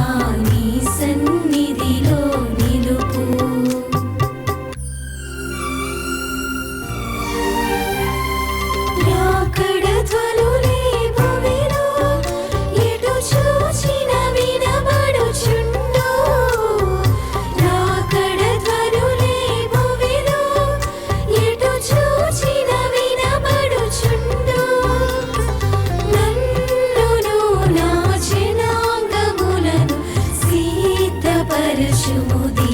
स्वामी सन् പരശുമുദി